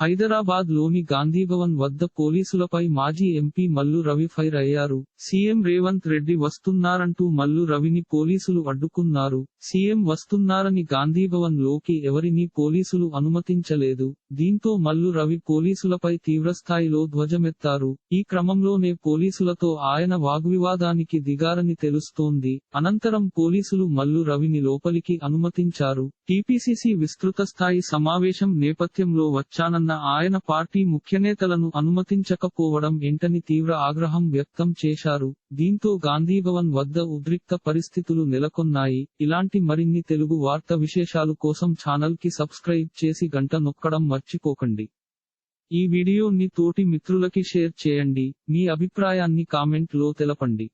హైదరాబాద్లోని గాంధీభవన్ వద్ద పోలీసులపై మాజీ ఎంపీ మల్లు రవి ఫైర్ అయ్యారు. సీఎం రేవంత్ రెడ్డి వస్తున్నారంటూ మల్లు రవిని పోలీసులు అడ్డుకున్నారు. సీఎం వస్తున్నారని గాంధీభవన్లోకి ఎవరినీ పోలీసులు అనుమతించలేదు. దీంతో మల్లు రవి పోలీసులపై తీవ్రస్థాయిలో ధ్వజమెత్తారు. ఈ క్రమంలోనే పోలీసులతో ఆయన వాగ్వివాదానికి దిగారని తెలుస్తోంది. అనంతరం పోలీసులు మల్లు రవిని లోపలికి అనుమతించారు. టీపీసీసీ విస్తృత స్థాయి సమావేశం నేపథ్యంలో వచ్చానన్న ఆయన పార్టీ ముఖ్యనేతలను అనుమతించకపోవడం ఏంటని తీవ్ర ఆగ్రహం వ్యక్తం చేశారు. దీంతో గాంధీభవన్ వద్ద ఉద్రిక్త పరిస్థితులు నెలకొన్నాయి. ఇలాంటి మరిన్ని తెలుగు వార్త విశేషాలు కోసం ఛానల్కి సబ్స్క్రైబ్ చేసి గంట నొక్కడం మర్చిపోకండి. ఈ వీడియోని తోటి మిత్రులకి షేర్ చేయండి. మీ అభిప్రాయాన్ని కామెంట్లో తెలపండి.